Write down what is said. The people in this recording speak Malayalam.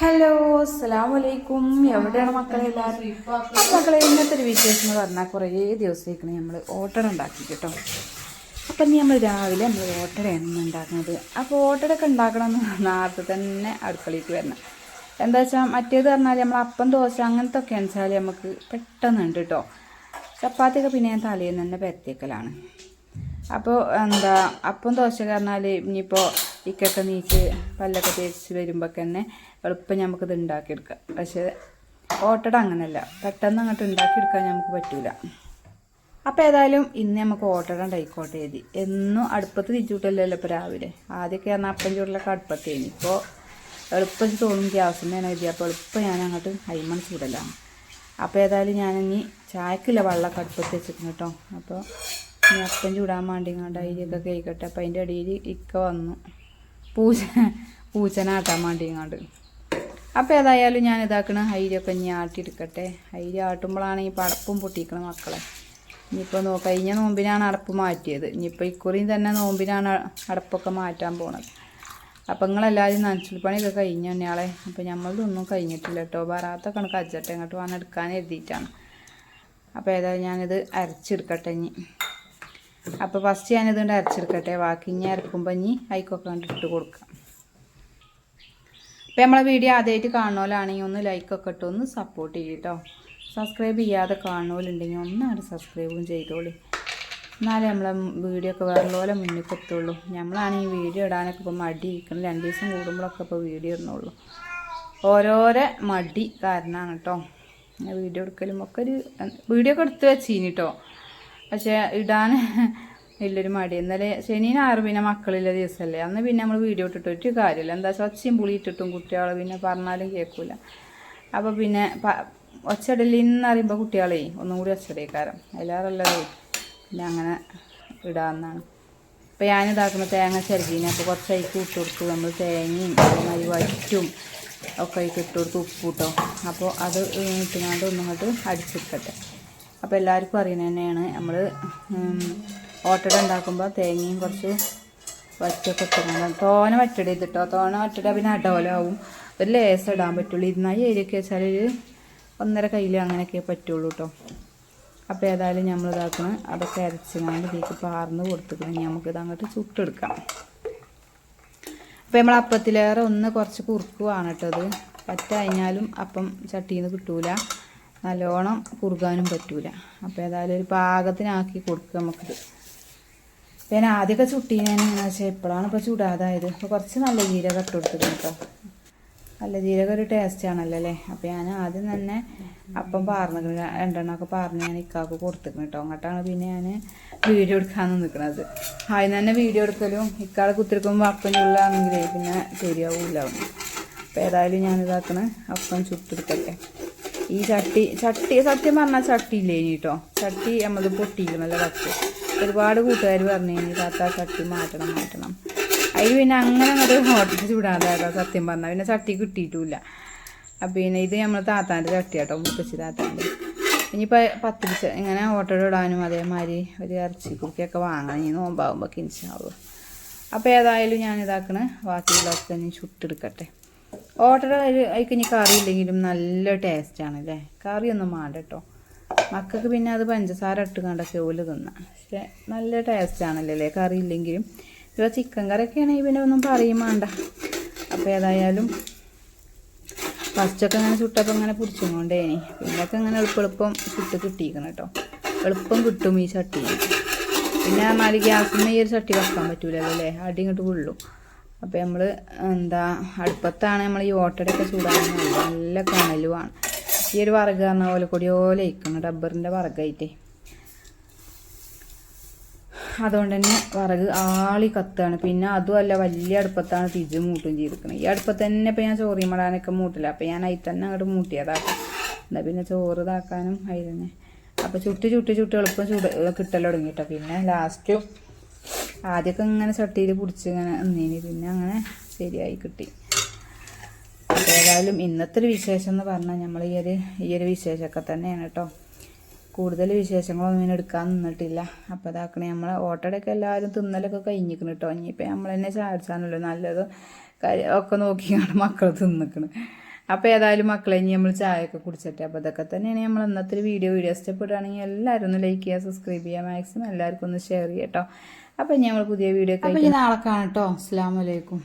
ഹലോ അസ്സലാം വലൈക്കും എവിടെയാണ് മക്കളെ എല്ലാവരും? മക്കളെ ഇന്നത്തെ ഒരു വിശേഷം എന്ന് പറഞ്ഞാൽ കുറേ ദിവസത്തേക്കാണ് നമ്മൾ ഓട്ടട ഉണ്ടാക്കി കേട്ടോ. അപ്പം ഇനി നമ്മൾ രാവിലെ നമ്മൾ ഓട്ടടയാണ് ഉണ്ടാക്കുന്നത് അപ്പോൾ ഓട്ടടയൊക്കെ ഉണ്ടാക്കണമെന്ന് നേരത്തെ തന്നെ അടുക്കളയ്ക്ക് വരണം. എന്താ വെച്ചാൽ മറ്റേത് പറഞ്ഞാൽ നമ്മൾ അപ്പം ദോശ അങ്ങനത്തെ ഒക്കെ വെച്ചാൽ നമുക്ക് പെട്ടെന്നുണ്ട് കേട്ടോ ചപ്പാത്തിയൊക്കെ പിന്നെ ഞാൻ തലേന്ന് തന്നെ പരത്തിയേക്കലാണ്. അപ്പോൾ എന്താ അപ്പം ദോശ പറഞ്ഞാൽ ഇനിയിപ്പോൾ ഇക്കൊക്കെ നീച്ച് പല്ലൊക്കെ തേച്ച് വരുമ്പോൾ തന്നെ എളുപ്പം നമുക്കിത് ഉണ്ടാക്കിയെടുക്കാം പക്ഷേ ഓട്ടട അങ്ങനെയല്ല പെട്ടെന്ന് അങ്ങോട്ട് ഉണ്ടാക്കിയെടുക്കാൻ നമുക്ക് പറ്റൂല. അപ്പോൾ ഏതായാലും ഇന്ന് നമുക്ക് ഓട്ടട ഉണ്ടായിക്കോട്ടെ എഴുതി എന്നും അടുപ്പത്ത് തിരിച്ചുവിട്ടല്ലോ ഇപ്പോൾ രാവിലെ. ആദ്യമൊക്കെ പറഞ്ഞാൽ അപ്പം ചൂടിലൊക്കെ അടുപ്പത്തേനി. ഇപ്പോൾ എളുപ്പം തോന്നും ഗ്യാസിന്റെയാണ് എഴുതി അപ്പോൾ എളുപ്പം ഞാൻ അങ്ങോട്ട് അയിമൺ ചൂടലാണ്. അപ്പോൾ ഏതായാലും ഞാനിനി ചായക്കില്ല വെള്ളമൊക്കെ അടുപ്പത്ത് വെച്ചിട്ടുണ്ട് കേട്ടോ. അപ്പോൾ ഇനി അപ്പം ചൂടാൻ വേണ്ടി കണ്ട അരിയൊക്കെ കഴിക്കട്ടെ അപ്പം അതിന്റെ ഇടയിൽ ഇക്ക വന്നു. പൂച്ച പൂച്ചനാട്ടാൻ വേണ്ടി കണ്ട് അപ്പോൾ ഏതായാലും ഞാൻ ഇതാക്കണ അരിയൊക്കെ ഇനി ആട്ടിയെടുക്കട്ടെ. അരി ആട്ടുമ്പോഴാണ് ഈ പടപ്പും പൊട്ടിക്കണ മക്കളെ. ഇനിയിപ്പോൾ നോ കഴിഞ്ഞ നോമ്പിനാണ് അടപ്പ് മാറ്റിയത്. ഇനിയിപ്പോൾ ഇക്കുറിയും തന്നെ നോമ്പിനാണ് അടപ്പൊക്കെ മാറ്റാൻ പോണത്. അപ്പം നിങ്ങളെല്ലാവരും നനച്ചിൽ കഴിഞ്ഞു തന്നെയാളെ അപ്പോൾ നമ്മളിതൊന്നും കഴിഞ്ഞിട്ടില്ല കേട്ടോ വരാത്ത കണക്ക് അജ്ജട്ടെ ഇങ്ങോട്ട് വന്ന് എഴുതിയിട്ടാണ്. അപ്പോൾ ഏതായാലും ഞാനിത് അരച്ചെടുക്കട്ടെ ഇനി. അപ്പോൾ ഫസ്റ്റ് ഞാനിതുകൊണ്ട് അരച്ചെടുക്കട്ടെ. ബാക്കി ഇനി അരക്കുമ്പോൾ ഇനി അയക്കൊക്കെ കണ്ടിട്ട് ഇട്ട് കൊടുക്കാം. അപ്പോൾ നമ്മളെ വീഡിയോ ആദ്യമായിട്ട് കാണുമല്ലാണെങ്കിൽ ഒന്ന് ലൈക്കൊക്കെ ഇട്ട് ഒന്ന് സപ്പോർട്ട് ചെയ്യും കേട്ടോ സബ്സ്ക്രൈബ് ചെയ്യാതെ കാണുന്നവരുണ്ടെങ്കിൽ ഒന്നാണ് സബ്സ്ക്രൈബും ചെയ്തോളി. എന്നാലേ നമ്മളെ വീഡിയോ ഒക്കെ വേറെ പോലെ മുന്നിൽ എത്തുള്ളൂ. നമ്മളാണെങ്കിൽ വീഡിയോ ഇടാനൊക്കെ ഇപ്പോൾ മടി ഇരിക്കണം രണ്ട് ദിവസം കൂടുമ്പോഴൊക്കെ ഇപ്പോൾ വീഡിയോ ഇടുന്നുള്ളൂ. ഓരോരോ മടി കാരണമാണ് കേട്ടോ. വീഡിയോ എടുക്കലും ഒക്കെ ഒരു വീഡിയോ ഒക്കെ എടുത്ത് വെച്ചീനി പക്ഷേ ഇടാൻ വലിയൊരു മടി. ഇന്നലെ ശനി ഞായർ പിന്നെ മക്കളില്ല ദിവസമല്ലേ. അന്ന് പിന്നെ നമ്മൾ വീഡിയോ ഇട്ടിട്ട് ഒരു കാര്യമില്ല. എന്താ വെച്ചാൽ ഒച്ചയും പുളി ഇട്ടിട്ടും കുട്ടികളെ പിന്നെ പറഞ്ഞാലും കേൾക്കൂല. അപ്പോൾ പിന്നെ ഒച്ചടലിന്ന് അറിയുമ്പോൾ കുട്ടികളെ ഒന്നും കൂടി ഒച്ചടേക്കാരം എല്ലാവരുള്ളത് പിന്നെ അങ്ങനെ ഇടാമെന്നാണ് അപ്പോൾ ഞാനിതാക്കുന്ന തേങ്ങ ചെറുകീനെ അപ്പോൾ കുറച്ചായി അതിക്ക് കൊടുത്തു. നമ്മൾ തേങ്ങയും അതേമാതിരി വറ്റും ഒക്കെ ഇട്ട് കൊടുത്ത് ഉപ്പ് കൂട്ടും അപ്പോൾ അത് ഇട്ടുകൊണ്ട് ഒന്നും കൊണ്ട് അടിച്ചെടുക്കട്ടെ അപ്പോൾ എല്ലാവർക്കും അറിയുന്നത് തന്നെയാണ്. നമ്മൾ ഓട്ടട ഉണ്ടാക്കുമ്പോൾ തേങ്ങയും കുറച്ച് വറ്റൊക്കെ ഇട്ടുകൊണ്ട് തോന വറ്റട ഇതിട്ടോ തോന വറ്റട പിന്നെ അടോലാവും ഒരു ലേസ് ഇടാൻ പറ്റുള്ളൂ. ഇരുന്നായി ഏരിയൊക്കെ വെച്ചാൽ ഒരു ഒന്നര കയ്യിൽ അങ്ങനെയൊക്കെ പറ്റുള്ളൂ കേട്ടോ അപ്പോൾ ഏതായാലും നമ്മൾ ഇതാക്കണം. അതൊക്കെ അരച്ചിങ്ങാണ്ട് ഇതിലേക്ക് പാർന്ന് കൊടുത്തിട്ടുണ്ടെങ്കിൽ നമുക്കിത് അങ്ങോട്ട് ചുട്ടെടുക്കാം. അപ്പോൾ നമ്മൾ അപ്പത്തിലേറെ ഒന്ന് കുറച്ച് കുറുക്കുവാണ് കേട്ടോ അത് പറ്റ കഴിഞ്ഞാലും അപ്പം ചട്ടിയിൽ നിന്ന് കിട്ടൂല. നല്ലോണം കുറുകാനും പറ്റൂല. അപ്പോൾ ഏതായാലും ഒരു പാകത്തിനാക്കി കൊടുക്കുക നമുക്കിത് ഞാൻ ആദ്യമൊക്കെ ചുട്ടീനെന്ന് വെച്ചാൽ എപ്പോഴാണ് ഇപ്പോൾ ചൂടാതായത്. അപ്പോൾ കുറച്ച് നല്ല ജീരകം ഇട്ട് കൊടുത്തിട്ടുണ്ട് കേട്ടോ നല്ല ജീരകം ഒരു ടേസ്റ്റ് ആണല്ലോ അല്ലേ? അപ്പോൾ ഞാൻ ആദ്യം തന്നെ അപ്പം പാർന്നിക്കണ. രണ്ടെണ്ണമൊക്കെ പാർന്ന് ഞാൻ ഇക്കാക്ക് കൊടുത്തിക്കണം കേട്ടോ അങ്ങോട്ടാണ് പിന്നെ ഞാൻ വീഡിയോ എടുക്കാൻ നിൽക്കുന്നത് ആദ്യം തന്നെ വീഡിയോ എടുക്കലും ഇക്കാളെ കുത്തിരിക്കുമ്പോൾ അപ്പം ചുള്ളാണെങ്കിലേ പിന്നെ ശരിയാവില്ല അപ്പോൾ ഏതായാലും ഞാൻ ഇതാക്കണ. അപ്പം ചുട്ടെടുക്കട്ടെ. ഈ ചട്ടി ചട്ടി സത്യം പറഞ്ഞാൽ ചട്ടി ഇല്ലേ ഇനി കേട്ടോ ചട്ടി നമ്മൾ പൊട്ടിക്കണല്ലോ കത്ത് ഒരുപാട് കൂട്ടുകാർ പറഞ്ഞു കഴിഞ്ഞാൽ താത്ത ചട്ടി മാറ്റണം മാറ്റണം. അതിൽ പിന്നെ അങ്ങനെ അങ്ങോട്ട് ഹോട്ടലിൽ ചൂടാതാട്ടോ സത്യം പറഞ്ഞാൽ പിന്നെ ചട്ടി കിട്ടിയിട്ടില്ല. അപ്പം പിന്നെ ഇത് നമ്മൾ താത്താന്റെ ചട്ടി കേട്ടോ മുത്തശ്ശി താത്താന്റെ ഇനിയിപ്പോൾ പത്ത് ഇങ്ങനെ ഹോട്ടലിൽ ഇടാനും അതേമാതിരി ഒരു ഇറച്ചി കുറിക്കൊക്കെ വാങ്ങണം. ഇനി നോമ്പാകുമ്പോൾ കിൻസാവും അപ്പോൾ ഏതായാലും ഞാൻ ഇതാക്കണ ബാക്കിയുള്ളതൊക്കെ ഇനി ചുട്ടെടുക്കട്ടെ. ഓട്ടട അതിക്ക് കറി ഇല്ലെങ്കിലും നല്ല ടേസ്റ്റാണ് അല്ലേ കറിയൊന്നും വേണ്ട കേട്ടോ മക്കൾക്ക് പിന്നെ അത് പഞ്ചസാര ഇട്ട് കണ്ടൊക്കെ ഓൽ തിന്നാം. പക്ഷെ നല്ല ടേസ്റ്റാണല്ലോ അല്ലേ കറി ഇല്ലെങ്കിലും. ഇപ്പോൾ ചിക്കൻ കറിയൊക്കെ ആണെങ്കിൽ പിന്നെ ഒന്നും പറയും വേണ്ട അപ്പോൾ ഏതായാലും ഫസ്റ്റൊക്കെ അങ്ങനെ ചുട്ടപ്പോൾ ഇങ്ങനെ പിടിച്ചുകൊണ്ടേനി പിന്നൊക്കെ അങ്ങനെ എളുപ്പം എളുപ്പം ചുട്ട് കിട്ടിയിരിക്കണം കേട്ടോ എളുപ്പം കിട്ടും ഈ ചട്ടി പിന്നെ പറഞ്ഞാൽ ഗ്യാസിന് ഈ ഒരു ചട്ടി വെക്കാൻ പറ്റൂലല്ലോ അല്ലേ അടി ഇങ്ങോട്ട് വീഴും അപ്പോൾ നമ്മൾ എന്താ അടുപ്പത്താണ് നമ്മൾ ഈ ഓട്ടടയൊക്കെ ചൂടാകുന്നത് നല്ല കണലുമാണ് ഈ ഒരു വറക് പറഞ്ഞ പോലെ കൊടിയോലെ ഇരിക്കണം റബ്ബറിന്റെ വറകായിട്ടേ. അതുകൊണ്ട് തന്നെ വിറക് ആളി കത്താണ്. പിന്നെ അതുമല്ല വലിയ അടുപ്പത്താണ് തിരിച്ച് മൂട്ടും ചെയ്തിരിക്കുന്നത്. ഈ അടുപ്പത്ത് തന്നെ ഇപ്പം ഞാൻ ചോറി മടാനൊക്കെ മൂട്ടില്ല. അപ്പം ഞാൻ അതിൽ തന്നെ അങ്ങോട്ട് മൂട്ടിയതാക്കും എന്നാൽ പിന്നെ ചോറ് ഇതാക്കാനും അതിൽ തന്നെ. അപ്പോൾ ചുട്ട് ചുട്ട് ചുട്ട് എളുപ്പം ചൂട് കിട്ടൽ തുടങ്ങിട്ടോ പിന്നെ ലാസ്റ്റ് ആദ്യമൊക്കെ ഇങ്ങനെ ചട്ടിയിൽ പിടിച്ച് ഇങ്ങനെ നിന്നീനി. പിന്നെ അങ്ങനെ ശരിയായി കിട്ടി. ഏതായാലും ഇന്നത്തെ ഒരു വിശേഷം എന്ന് പറഞ്ഞാൽ നമ്മൾ ഈ ഒരു ഈ ഒരു വിശേഷമൊക്കെ തന്നെയാണ് കേട്ടോ. കൂടുതൽ വിശേഷങ്ങളൊന്നും ഇങ്ങനെ എടുക്കാൻ നിന്നിട്ടില്ല. അപ്പോൾ ഇതാക്കണേ നമ്മളെ ഓട്ടോടൊക്കെ എല്ലാവരും തിന്നലൊക്കെ കഴിഞ്ഞിരിക്കണം കേട്ടോ. ഇനിയിപ്പോൾ നമ്മൾ തന്നെ ചാടിച്ചാണല്ലോ നല്ലത്. ഒക്കെ നോക്കിയാണ് മക്കൾ തിന്നിക്കണ്. അപ്പോൾ ഏതായാലും മക്കളെ ഇനി നമ്മൾ ചായയൊക്കെ കുടിച്ചിട്ട് അപ്പോൾ ഇതൊക്കെ തന്നെയാണ് നമ്മൾ ഇന്നത്തെ ഒരു വീഡിയോ വീഡിയോ ഇഷ്ടപ്പെടുകയാണെങ്കിൽ എല്ലാവരും ഒന്ന് ലൈക്ക് ചെയ്യുക സബ്സ്ക്രൈബ് ചെയ്യുക മാക്സിമം എല്ലാവർക്കും ഒന്ന് ഷെയർ ചെയ്യാം കേട്ടോ അപ്പോൾ ഇനി നമ്മൾ പുതിയ വീഡിയോ അപ്പോൾ നാളെ കാണാം കേട്ടോ അസ്സാം വലൈക്കും